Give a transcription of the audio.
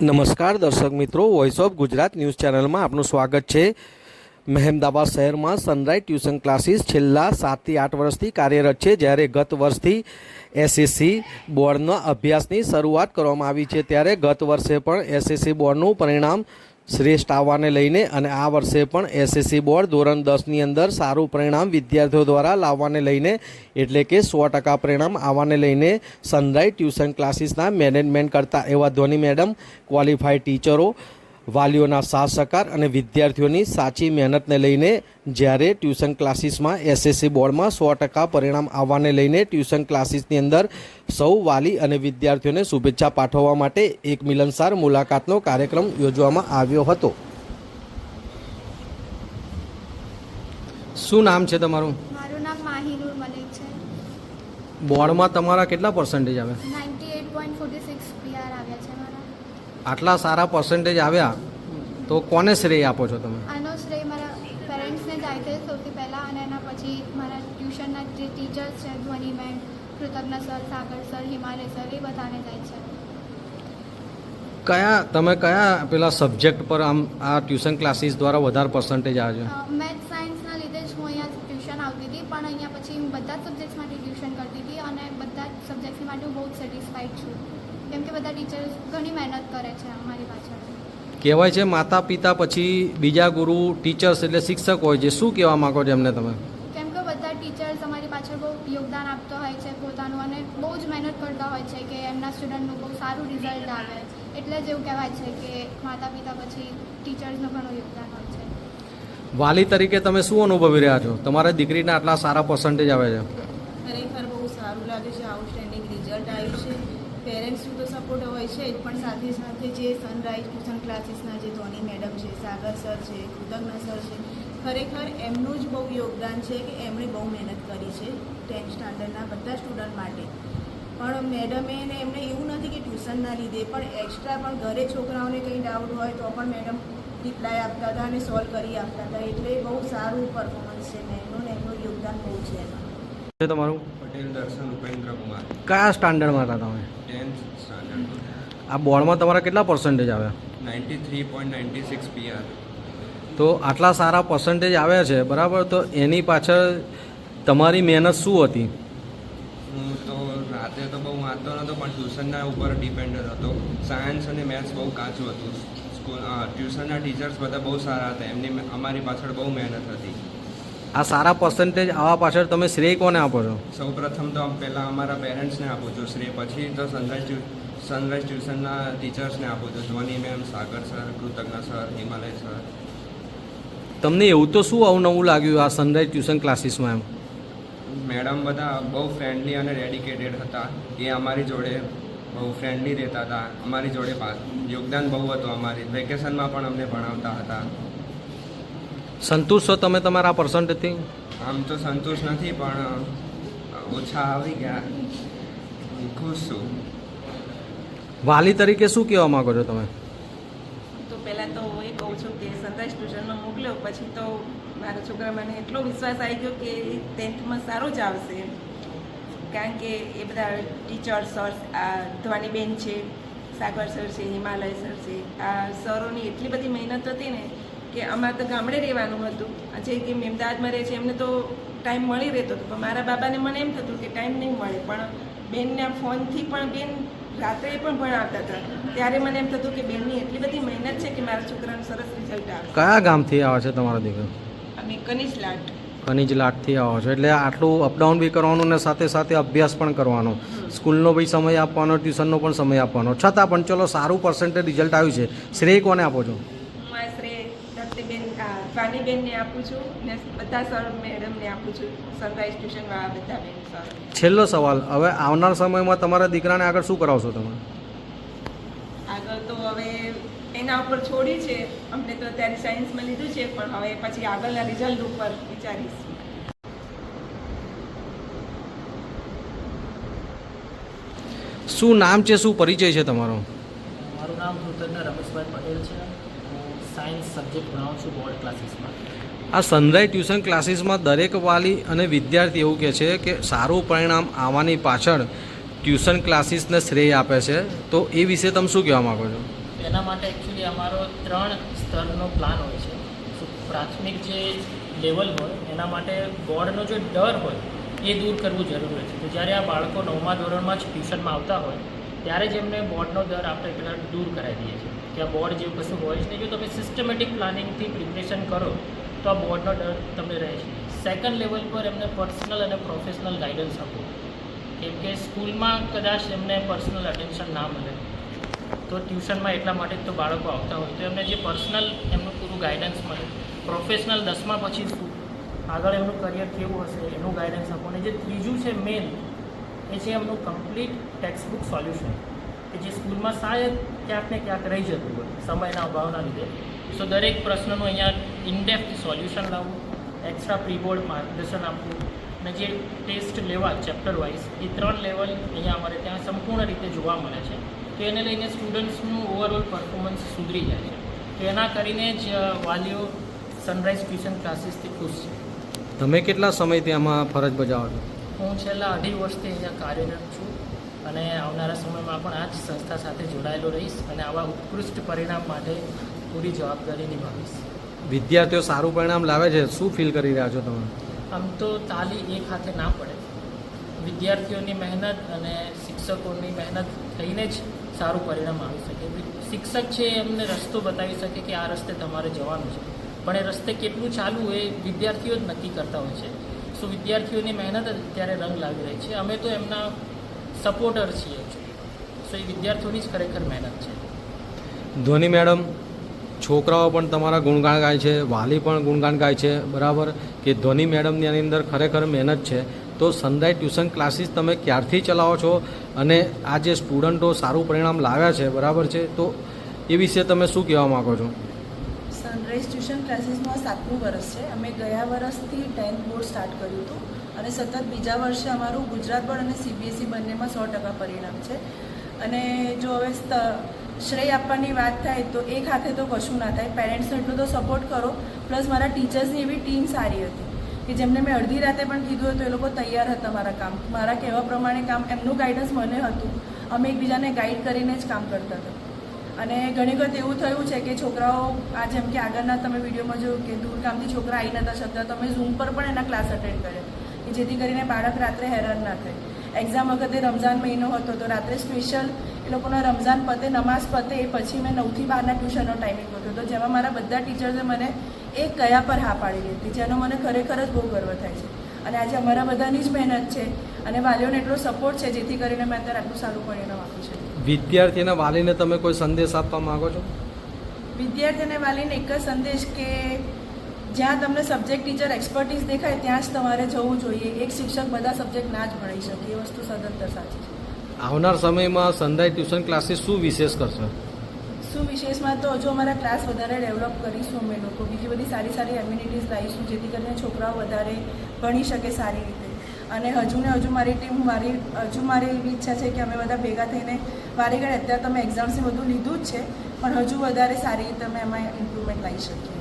નમસ્કાર દર્શક મિત્રો વોઇસ ઓફ ગુજરાત ન્યૂઝ ચેનલમાં આપનું સ્વાગત છે. મહેમદાબાદ શહેરમાં સનરાઇઝ ટ્યુશન ક્લાસીસ છેલ્લા સાતથી આઠ વર્ષથી કાર્યરત છે. જ્યારે ગત વર્ષથી એસએસસી બોર્ડના અભ્યાસની શરૂઆત કરવામાં આવી છે. ત્યારે ગત વર્ષે પણ એસએસસી બોર્ડનું પરિણામ શ્રેષ્ઠ આવવાને લઈને અને આ વર્ષે પણ એસએસસી બોર્ડ ધોરણ દસની અંદર સારું પરિણામ વિદ્યાર્થીઓ દ્વારા લાવવાને લઈને એટલે કે સો ટકા પરિણામ આવવાને લઈને સનરાઈઝ ટ્યુશન ક્લાસીસના મેનેજમેન્ટ કરતા એવા ધોની મેડમ ક્વોલિફાઈડ ટીચરો વાલીઓના સાથ સહકાર અને વિદ્યાર્થીઓની સાચી મહેનતને લઈને જ્યારે ટ્યુશન ક્લાસીસમાં એસએસસી બોર્ડમાં સો ટકા પરિણામ આવવાને લઈને ટ્યુશન ક્લાસીસની અંદર સૌ વાલી અને વિદ્યાર્થીઓને શુભેચ્છા પાઠવવા માટે એક મિલનસાર મુલાકાતનો કાર્યક્રમ યોજવામાં આવ્યો હતો. શું નામ છે તમારું? મારું નામ માહિનુર મલિક છે. બોર્ડમાં તમારા કેટલા પર્સન્ટેજ આવે? 98.46 આટલા સારા પર્સન્ટેજ આવ્યા તો કોને શ્રેય આપો છો તમે? આનો શ્રેય મારા પેરેન્ટ્સને જાય છે સૌથી પહેલાં અને એના પછી મારા ટ્યુશનના જે ટીચર્સ છે Dhvani ma'am Krutagya sir Sagar sir Himalaya sir એ બધાને જાય છે. કયા તમે કયા પેલા સબ્જેક્ટ પર આમ આ ટ્યુશન ક્લાસીસ દ્વારા વધારે પર્સન્ટેજ આવે છે મેથ સાયન્સના લીધે જ હું અહીંયા ટ્યુશન આવતી હતી પણ અહીંયા પછી હું બધા જ સબ્જેક્ટ્સ માટે ટ્યુશન કરતી હતી અને બધા જ સબ્જેક્ટ્સ માટે હું બહુ જ સેટિસ્ફાઈડ છું કેમ કે બધા ટીચર્સ ઘણી મહેનત કરે છે અમારી પાછળ. કહેવાય છે માતા પિતા પછી બીજા ગુરુ ટીચર્સ એટલે શિક્ષક હોય છે. શું કહેવા માંગો છો એમને તમે? કેમ કે બધા ટીચર્સ અમારી પાછળ બહુ યોગદાન આપતો હોય છે પોતાનું અને બહુ જ મહેનત કરતા હોય છે કે એમના સ્ટુડન્ટનું બહુ સારું રિઝલ્ટ આવે. એટલે જ એવું કહેવાય છે કે માતા પિતા પછી ટીચર્સનું ઘણું યોગદાન હોય છે. વાલી તરીકે તમે શું અનુભવી રહ્યા છો? તમારા દીકરીના આટલા સારા પર્સન્ટેજ આવે છે ખરેખર બહુ સારું લાગે છે આઉટસ્ટેન્ડિંગ રિઝલ્ટ આવ્યું છે પેરેન્ટ્સનું તો સપોર્ટ હોય છે પણ સાથે સાથે જે સનરાઈઝ ટ્યુશન ક્લાસીસના જે ધોની મેડમ છે સાગર સર છે કૃતજ્ઞ સર છે ખરેખર એમનું જ બહુ યોગદાન છે કે એમણે બહુ મહેનત કરી છે ટેન્થ સ્ટાન્ડર્ડના બધા સ્ટુડન્ટ માટે. પણ મેડમે ને એમને એવું નથી કે ટ્યુશનના લીધે પણ એક્સ્ટ્રા પણ ઘરે છોકરાઓને કંઈ ડાઉટ હોય તો પણ મેડમ રિપ્લાય આપતા હતા અને સોલ્વ કરી આપતા હતા. એટલે બહુ સારું પરફોર્મન્સ છે મેમનું ને એમનું યોગદાન બહુ છે એમાં. તમારું? પટેલ દર્શન ઉપેન્દ્ર કુમાર કયા સ્ટાન્ડર્ડમાં હતા તમે? ટેન્થ સ્ટાન્ડર્ડ આ બોર્ડમાં તમારા કેટલા પર્સન્ટેજ આવ્યા ninety three point ninety six PR. તો આટલા સારા પર્સન્ટેજ આવ્યા છે બરાબર? તો એની પાછળ તમારી મહેનત શું હતી? હું તો રાતે તો બહુ વાંચતો નહોતો પણ ટ્યુશનના ઉપર ડિપેન્ડન્ટ હતો. સાયન્સ અને મેથ્સ બહુ કાચું હતું. સ્કૂલ ટ્યુશનના ટીચર્સ બધા બહુ સારા હતા. એમની અમારી પાછળ બહુ મહેનત હતી. આ સારા પર્સન્ટેજ આવવા પાછળ તમે શ્રેય કોને આપો છો? સૌ પ્રથમ તો પહેલાં અમારા પેરેન્ટ્સને આપું છું. શ્રેય પછી તો ટ્યુ સનરાઈઝ ટ્યુશનના ટીચર્સને આપું છું. Dhvani ma'am Sagar sir Krutagya sir Himalaya sir. તમને એવું તો શું અવનવું લાગ્યું આ સનરાઈઝ ટ્યુશન ક્લાસીસમાં એમ? મેડમ બધા બહુ ફ્રેન્ડલી અને ડેડિકેટેડ હતા. એ અમારી જોડે બહુ ફ્રેન્ડલી રહેતા હતા. અમારી જોડે યોગદાન બહુ હતું અમારી. વેકેશનમાં પણ અમને ભણાવતા હતા. સંતુષ્ટ છો તમે તમારા પર્સન્ટેજથી આમ તો સંતુષ્ટ નથી પણ ઓછા આવી ગયા. ખુશ છું. વાલી તરીકે શું કહેવા માંગો છો તમે? તો પહેલાં તો હું એ કહું છું કે સનરાઈઝ ટ્યુશનમાં મોકલ્યો, પછી તો મારા છોકરા મને એટલો વિશ્વાસ આવી ગયો કે ટેન્થમાં સારું જ આવશે કારણ કે એ બધા ટીચર સર ધ્વાનીબેન છે, સાગર સર છે, હિમાલય સર છે, આ સરોની એટલી બધી મહેનત હતી ને કે અમારે તો ગામડે રહેવાનું હતું. જે કે મેમદાદમાં રહે છે, એમને તો ટાઈમ મળી રહેતો હતો. પણ મારા બાબાને મને એમ થતું કે ટાઈમ નહીં મળે. પણ બેનના ફોનથી પણ બેન રાત્રે પણ ભણાવતા હતા. ત્યારે મને એમ થતું કે બેનની એટલી બધી મહેનત છે કે મારા છોકરાનું સરસ રિઝલ્ટ આવે. કયા ગામથી આવે છે તમારો દીકરો? અમે કનિષ લાટ. ખનીજ લાટથી આવો છો. એટલે આટલું અપડાઉન બી કરવાનું ને સાથે સાથે અભ્યાસ પણ કરવાનો. સ્કૂલનો બી સમય આપવાનો ટ્યુશનનો પણ સમય આપવાનો. છતાં પણ ચલો સારું પર્સન્ટેજ રિઝલ્ટ આવ્યું છે. શ્રેય કોને આપો છો? આ આપું છું ને બધા સર મેડમને આપું છું સનરાઈઝ ટ્યુશનવાળા બધા બેન સર. છેલ્લો સવાલ હવે આવનાર સમયમાં તમારા દીકરાને આગળ શું કરાવશો તમે? આગળ તો હવે એના ઉપર છોડી છે અમને તો અત્યારે સાયન્સમાં લીધું છે પણ હવે પછી આગળના રિઝલ્ટ ઉપર વિચારીશ. શું નામ છે શું પરિચય છે તમારો? મારું નામ કૃતજ્ઞ રમેશભાઈ પટેલ છે. સાયન્સ સબ્જેક્ટ ભણાવું છું બોર્ડ ક્લાસીસમાં આ સનરાઈઝ ટ્યુશન ક્લાસીસમાં દરેક વાલી અને વિદ્યાર્થી એવું કહે છે કે સારું પરિણામ આવવાની પાછળ ટ્યુશન ક્લાસીસને શ્રેય આપે છે. તો એ વિશે તમે શું કહેવા માગો છો? એના માટે એકચ્યુઅલી અમારો ત્રણ સ્તરનો પ્લાન હોય છે. પ્રાથમિક જે લેવલ હોય એના માટે બોર્ડનો જે ડર હોય એ દૂર કરવું જરૂરી છે. તો જ્યારે આ બાળકો નવમા ધોરણમાં જ ટ્યુશનમાં આવતા હોય ત્યારે જ એમને બોર્ડનો ડર આપણે પહેલાં દૂર કરાવી દઈએ છીએ. આ બોર્ડ જેવું કશું હોય જ નહીં. જો તમે સિસ્ટમેટિક પ્લાનિંગથી પ્રિપરેશન કરો, તો આ બોર્ડનો ડર તમને રહે છે. સેકન્ડ લેવલ પર એમને પર્સનલ અને પ્રોફેશનલ ગાઈડન્સ આપો. કેમ કે સ્કૂલમાં કદાચ એમને પર્સનલ અટેન્શન ના મળે. તો ટ્યુશનમાં એટલા માટે તો બાળકો આવતા હોય. તો એમને જે પર્સનલ એમનું પૂરું ગાઈડન્સ મળે. પ્રોફેશનલ દસમા પછી શું? આગળ એમનું કરિયર કેવું હશે? એનું ગાઈડન્સ આપો. અને જે ત્રીજું છે મેન એ છે એમનું કમ્પ્લીટ ટેક્સ્ટબુક સોલ્યુશન કે જે સ્કૂલમાં શાયદ ક્યાંક ને ક્યાંક રહી જતું હોય સમયના અભાવના લીધે. સો દરેક પ્રશ્નનું અહીંયા ઇનડેપ્થ સોલ્યુશન લાવવું એક્સ્ટ્રા પ્રીબોર્ડ માર્ગદર્શન આપવું અને જે ટેસ્ટ લેવા ચેપ્ટર વાઇઝ એ ત્રણ લેવલ અહીંયા અમારે ત્યાં સંપૂર્ણ રીતે જોવા મળે છે. તો એને લઈને સ્ટુડન્ટ્સનું ઓવરઓલ પરફોર્મન્સ સુધરી જાય છે. તો એના કરીને જ વાલીઓ સનરાઈઝ ટ્યુશન ક્લાસીસથી ખુશ છે. તમે કેટલા સમયથી આમાં ફરજ બજાવો છો? હું છેલ્લા અઢી વર્ષથી અહીંયા કાર્યરત છું. અને આવનારા સમયમાં પણ આ જ સંસ્થા સાથે જોડાયેલો રહીશ અને આવા ઉત્કૃષ્ટ પરિણામ માટે પૂરી જવાબદારી નિભાવીશ. વિદ્યાર્થીઓ સારું પરિણામ લાવે છે. શું ફીલ કરી રહ્યા છો તમે? આમ તો તાલી એક હાથે ના પડે. વિદ્યાર્થીઓની મહેનત અને શિક્ષકોની મહેનત થઈને જ સારું પરિણામ આવી શકે. શિક્ષક છે એમને રસ્તો બતાવી શકે કે આ રસ્તે તમારે જવાનું છે. પણ એ રસ્તે કેટલું ચાલવું એ વિદ્યાર્થીઓ જ નક્કી કરતા હોય છે. સો વિદ્યાર્થીઓની મહેનત અત્યારે રંગ લાવી રહી છે. અમે તો એમના સપોર્ટર છીએ સો એ વિદ્યાર્થીઓની જ ખરેખર મહેનત છે. ધોની મેડમ છોકરાઓ પણ તમારા ગુણગાન ગાય છે વાલી પણ ગુણગાન ગાય છે બરાબર? કે ધોની મેડમની આની અંદર ખરેખર મહેનત છે. તો સનરાઈઝ ટ્યુશન ક્લાસીસ તમે ક્યારથી ચલાવો છો? અને આ જે સ્ટુડન્ટો સારું પરિણામ લાવ્યા છે બરાબર છે? તો એ વિશે તમે શું કહેવા માગો છો? સનરાઈઝ ટ્યુશન ક્લાસીસમાં સાતમું વર્ષ છે. અમે ગયા વર્ષથી ટેન્થ બોર્ડ સ્ટાર્ટ કર્યું હતું. અને સતત બીજા વર્ષે અમારું ગુજરાત બોર્ડ અને સીબીએસઈ બંનેમાં સો ટકા પરિણામ છે. અને જો હવે શ્રેય આપવાની વાત થાય તો એક હાથે તો કશું ના થાય. પેરેન્ટ્સનો એટલો તો સપોર્ટ કરો. પ્લસ મારા ટીચર્સની એવી ટીમ સારી હતી કે જેમને મેં અડધી રાતે પણ કીધું હતું, એ લોકો તૈયાર હતા મારા કામ. મારા કહેવા પ્રમાણે કામ એમનું ગાઈડન્સ મને હતું. અમે એકબીજાને ગાઈડ કરીને જ કામ કરતા હતા. અને ઘણી વખત એવું થયું છે કે છોકરાઓ, આ જેમ કે આગળના તમે વિડીયોમાં જોયું કે દૂર કામથી છોકરા આવી નતા શકતા, તો અમે ઝૂમ પર પણ એના ક્લાસ અટેન્ડ કર્યા. કે જેથી કરીને બાળક રાત્રે હેરાન ના થાય. એક્ઝામ વખતે રમઝાન મહિનો હતો તો રાત્રે સ્પેશિયલ એ લોકોના રમઝાન પતે નમાઝ પતે એ પછી મેં નવથી બારના ટ્યુશનનો ટાઈમિંગ હતો તો જેમાં મારા બધા ટીચર્સે મને એ કયા પર હા પાડી દીધી જેનો મને ખરેખર જ બહુ ગર્વ થાય છે. અને આજે અમારા બધાની જ મહેનત છે અને વાલીઓને એટલો સપોર્ટ છે જેથી કરીને મેં અત્યારે આટલું સારું પરિણામ આપ્યું છે. વિદ્યાર્થીના વાલીને તમે કોઈ સંદેશ આપવા માગો છો? વિદ્યાર્થીને વાલીને એક જ સંદેશ કે જ્યાં તમને સબ્જેક્ટ ટીચર એક્સપર્ટીસ દેખાય ત્યાં જ તમારે જવું જોઈએ. એક શિક્ષક બધા સબ્જેક્ટ ના જ ભણી શકે. એ વસ્તુ સદંતર સાચી છે. આવનાર સમયમાં સનરાઈઝ ટ્યુશન ક્લાસીસ શું વિશેષ કરશે? શું વિશેષમાં તો હજુ અમારા ક્લાસ વધારે ડેવલપ કરીશું અમે લોકો બીજી બધી સારી સારી એમ્યુનિટીઝ લાવીશું જેથી કરીને છોકરાઓ વધારે ભણી શકે સારી રીતે. અને હજુ ને હજુ મારી ટીમ મારી હજુ મારી એવી ઈચ્છા છે કે અમે બધા ભેગા થઈને વારે ઘડે અત્યારે તમે એક્ઝામ્સને બધું લીધું જ છે પણ હજુ વધારે સારી રીતે અમે એમાં ઇમ્પ્રુવમેન્ટ લાવી શકીએ.